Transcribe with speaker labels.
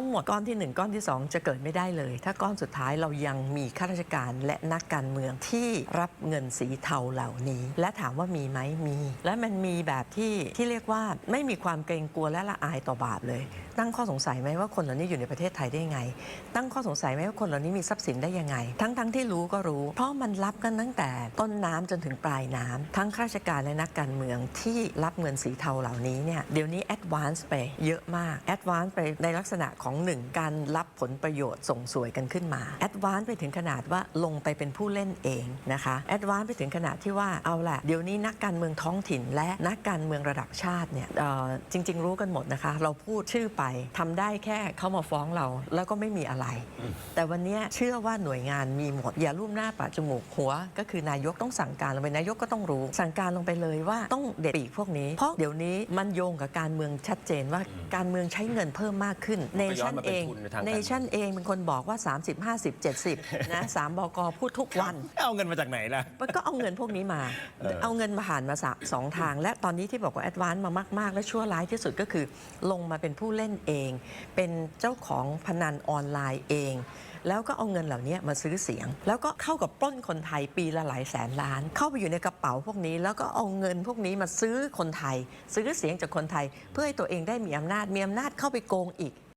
Speaker 1: ทั้งหมดก้อนที่ 1 ก้อนที่ 2 จะเกิดไม่ได้เลย ถ้าก้อนสุดท้ายเรายังมีข้าราชการและนักการเมืองที่รับเงินสีเทาเหล่านี้ และถามว่ามีไหมมี และมันมีแบบที่ที่เรียกว่าไม่มีความเกรงกลัวและละอายต่อบาปเลย ตั้งข้อสงสัยไหมว่าคนเหล่านี้อยู่ในประเทศไทยได้ยังไง ตั้งข้อสงสัยไหมว่าคนเหล่านี้มีทรัพย์สินได้ยังไง ทั้งทั้งที่รู้ก็รู้ เพราะมันรับกันตั้งแต่ต้นน้ำจนถึงปลายน้ำทั้งข้าราชการและนักการเมืองที่รับเงินสีเทาเหล่านี้เนี่ยเดี๋ยวนี้แอดวานซ์ไปเยอะมากแอดวานซ์ไปในลักษณะของสองหนึ่งการรับผลประโยชน์ส่งสวยกันขึ้นมาแอดวานซ์ไปถึงขนาดว่าลงไปเป็นผู้เล่นเองนะคะแอดวานซ์ไปถึงขนาดที่ว่าเอาแหละเดี๋ยวนี้นักการเมืองท้องถิ่น และนักการเมืองระดับชาติเนี่ยจริง ๆ รู้กันหมดนะคะ เราพูดชื่อไปทำได้แค่เขามาฟ้องเราแล้วก็ไม่มีอะไร แต่วันนี้เชื่อว่าหน่วยงานมีหมด อย่าลุ่มหน้าปะจมูกหัว ก็คือนายกต้องสั่งการลงไปนายกก็ต้องรู้ สั่งการลงไปเลยว่าต้องเด็ดปีกพวกนี้ เพราะเดี๋ยวนี้มันโยงกับการเมืองชัดเจนว่าการเมืองใช้เงินเพิ่มมากขึ้นเน
Speaker 2: ย้อ
Speaker 1: ชั่
Speaker 2: น
Speaker 1: น
Speaker 2: มาเป็
Speaker 1: เอนง
Speaker 2: ทุนในทางการ
Speaker 1: เน
Speaker 2: เมือง
Speaker 1: ชั่นเองเป็นคนบอกว่า 30 50 70 นะสามบกพูดทุกวัน
Speaker 2: เอาเงินมาจากไหนล่ะ
Speaker 1: มันก็เอาเงินพวกนี้มา
Speaker 2: เออ
Speaker 1: เอาเงินมาผ่านมาสะสองทาง และตอนนี้ที่บอกว่าแอดวานซ์มามาก ๆ และชั่วร้ายที่สุดก็คือ ลงมาเป็นผู้เล่นเอง เป็นเจ้าของพนันออนไลน์เอง แล้วก็เอาเงินเหล่านี้มาซื้อเสียง แล้วก็เข้ากับปล้นคนไทยปีละหลายแสนล้าน เข้าไปอยู่ในกระเป๋าพวกนี้ แล้วก็เอาเงินพวกนี้มาซื้อคนไทย ซื้อเสียงจากคนไทย เพื่อให้ตัวเองได้มีอำนาจมีอำนาจเข้าไปโกงอีก